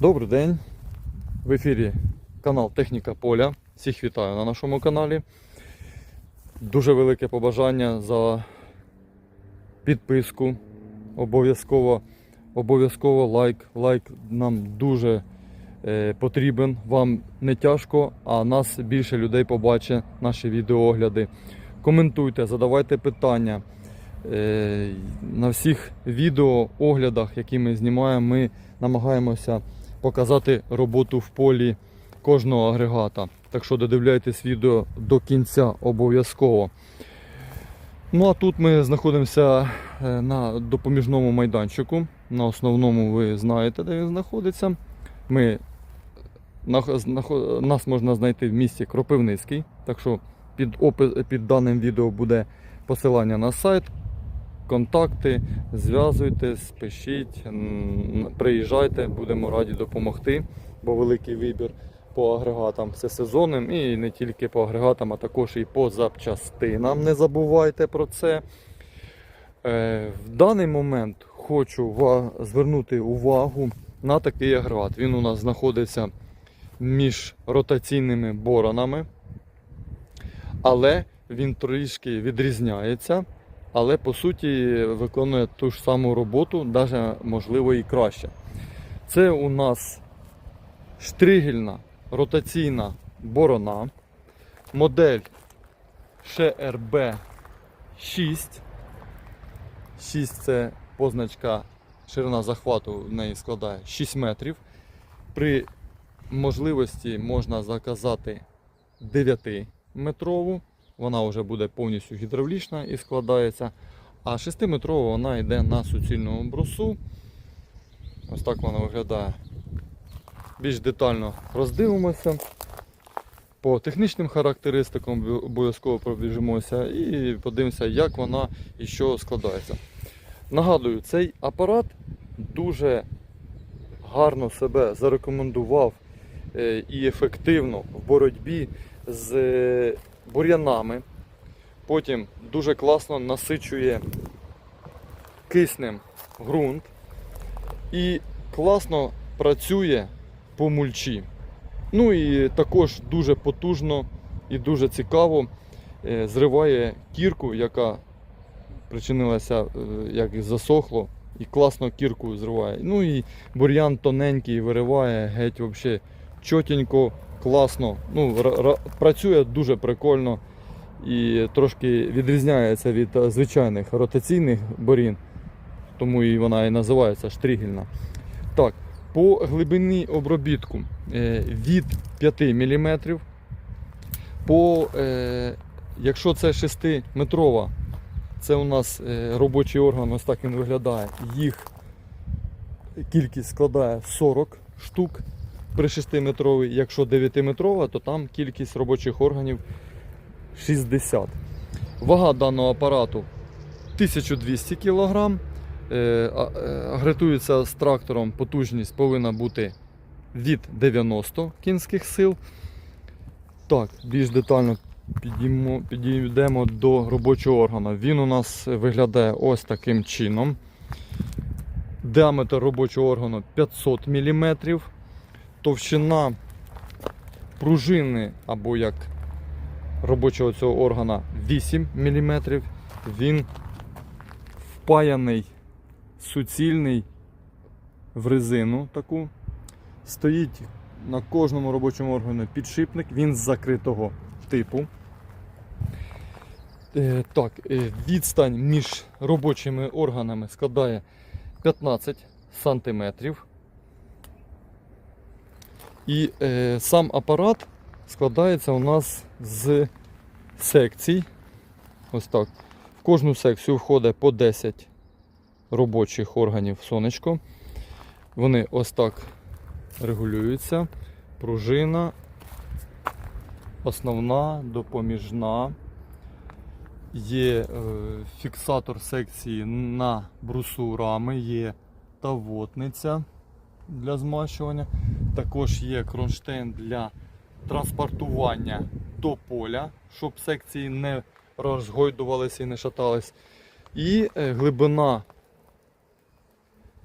Добрий день. В ефірі канал Техніка Поля. Всіх вітаю на нашому каналі. Дуже велике побажання за підписку. Обов'язково, обов'язково лайк. Лайк нам дуже е, потрібен. Вам не тяжко, а нас більше людей побачить наші відеоогляди. Коментуйте, задавайте питання. Е, На всіх відеооглядах, які ми знімаємо, ми намагаємося показати роботу в полі кожного агрегата. Так що додивляйтесь відео до кінця обов'язково. Ну а тут ми знаходимося е, на допоміжному майданчику. На основному ви знаєте, де він знаходиться. Ми, нас можна знайти в місті Кропивницький. Так що під, опи- під даним відео буде посилання на сайт. Контакти, зв'язуйтесь, пишіть, приїжджайте, будемо раді допомогти, бо великий вибір по агрегатам всесезонним і не тільки по агрегатам, а також і по запчастинам. Не забувайте про це. Е, В даний момент хочу звернути увагу на такий агрегат. Він у нас знаходиться між ротаційними боронами, але він трішки відрізняється. Але по суті виконує ту ж саму роботу, навіть можливо і краще. Це у нас штригельна ротаційна борона, модель ШРБ 6. 6 це позначка ширина захвату в неї складає 6 метрів. При можливості можна заказати 9 метрову. Вона вже буде повністю гідравлічна і складається. А 6-метрова вона йде на суцільному брусу. Ось так вона виглядає. Більш детально роздивимося. По технічним характеристикам обов'язково пробіжимося і подивимося, як вона і що складається. Нагадую, цей апарат дуже гарно себе зарекомендував е, і ефективно в боротьбі з е, бур'янами. Потім дуже класно насичує киснем ґрунт і класно працює по мульчі. Ну і також дуже потужно і дуже цікаво е, зриває кірку, яка причинилася, е, як засохло, і класно кірку зриває. Ну і бур'ян тоненький вириває, геть взагалі чотенько, класно. Ну, ра- ра- працює дуже прикольно і трошки відрізняється від е, звичайних ротаційних борін, тому і вона і називається штригельна. Так, по глибині обробітку е, від 5 мм. По, е, якщо це 6-метрова, це у нас робочий орган, ось так він виглядає. Їх кількість складає 40 штук при 6-метровій. Якщо 9-метрова, то там кількість робочих органів 60. Вага даного апарату 1200 кг. Е, е, Агретується з трактором, потужність повинна бути від 90 кінських сил. Так, більш детально підіймо, підійдемо до робочого органу. Він у нас виглядає ось таким чином. Діаметр робочого органу 500 мм. Товщина пружини або як робочого цього органа 8 мм. Він впаяний суцільний в резину таку. Стоїть на кожному робочому органі підшипник, він з закритого типу. Е, так, е, відстань між робочими органами складає 15 сантиметрів. І е, сам апарат складається у нас з секцій. Ось так. В кожну секцію входить по 10 робочих органів сонечко. Вони ось так регулюються. Пружина, основна, допоміжна. Є е, фіксатор секції на брусу рами, є тавотниця для змащування. Також є кронштейн для транспортування до поля, щоб секції не розгойдувалися і не шатались. І е, глибина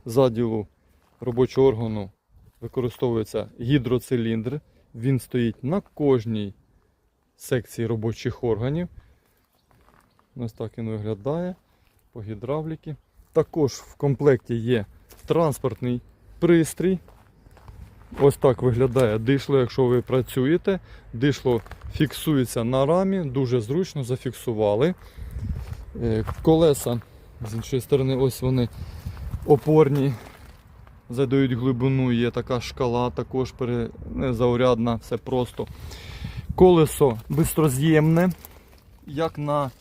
заділу робочого органу використовується гідроциліндр. Він стоїть на кожній секції робочих органів. Ось так він виглядає по гідравліки. Також в комплекті є транспортний пристрій. Ось так виглядає дишло, якщо ви працюєте. Дишло фіксується на рамі, дуже зручно зафіксували. Е, Колеса з іншої сторони, ось вони опорні, задають глибину, є така шкала, також пере... незаурядна, все просто. Колесо бистроз'ємне, як на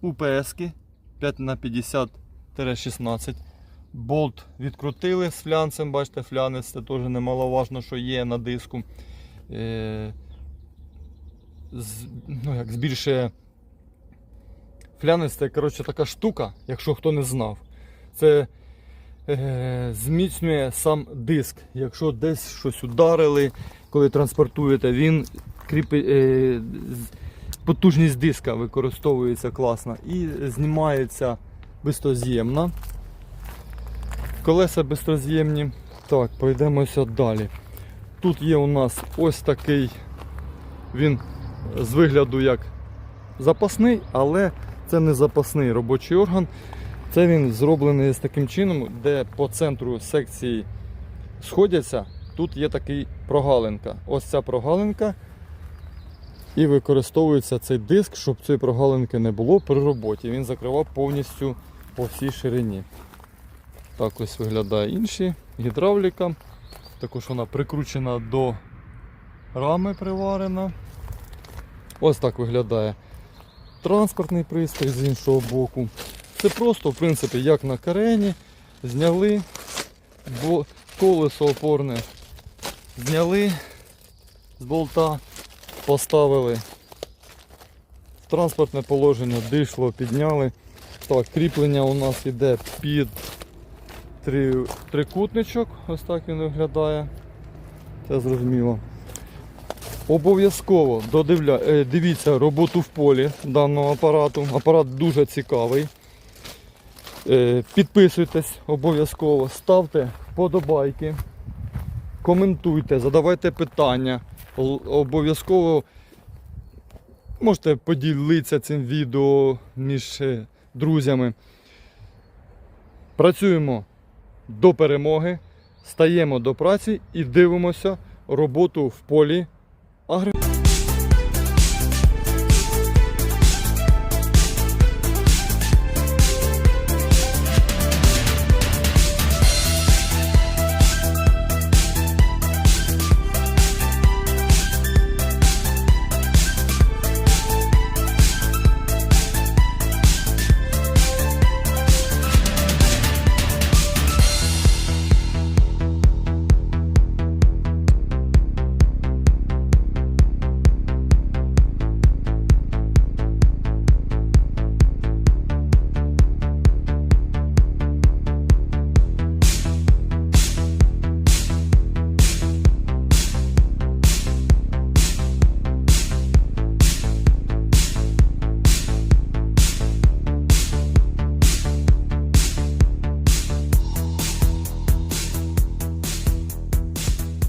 УПС 5 на 50-16. Болт відкрутили з флянцем, бачите, флянець це теж немаловажно, що є на диску. Е, з, ну, як збільшує флянець це коротше, така штука, якщо хто не знав. Це е, зміцнює сам диск. Якщо десь щось ударили, коли транспортуєте, він кріпить. Е, потужність диска використовується класно і знімається бистроз'ємно. Колеса бистроз'ємні. Так, пройдемося далі. Тут є у нас ось такий, він з вигляду як запасний, але це не запасний робочий орган. Це він зроблений з таким чином, де по центру секції сходяться. Тут є такий прогалинка. Ось ця прогалинка. І використовується цей диск, щоб цієї прогалинки не було при роботі. Він закривав повністю по всій ширині. Так ось виглядає інші. Гідравліка. Також вона прикручена до рами приварена. Ось так виглядає транспортний пристрій з іншого боку. Це просто, в принципі, як на карені. Зняли, бо колесо опорне зняли з болта, поставили транспортне положення, дишло, підняли. Так, кріплення у нас йде під три, трикутничок, ось так він виглядає. Це зрозуміло. Обов'язково додивля... е, дивіться роботу в полі даного апарату. Апарат дуже цікавий. Е, Підписуйтесь обов'язково, ставте вподобайки, коментуйте, задавайте питання. Обов'язково можете поділитися цим відео між е, друзями. Працюємо до перемоги, стаємо до праці і дивимося роботу в полі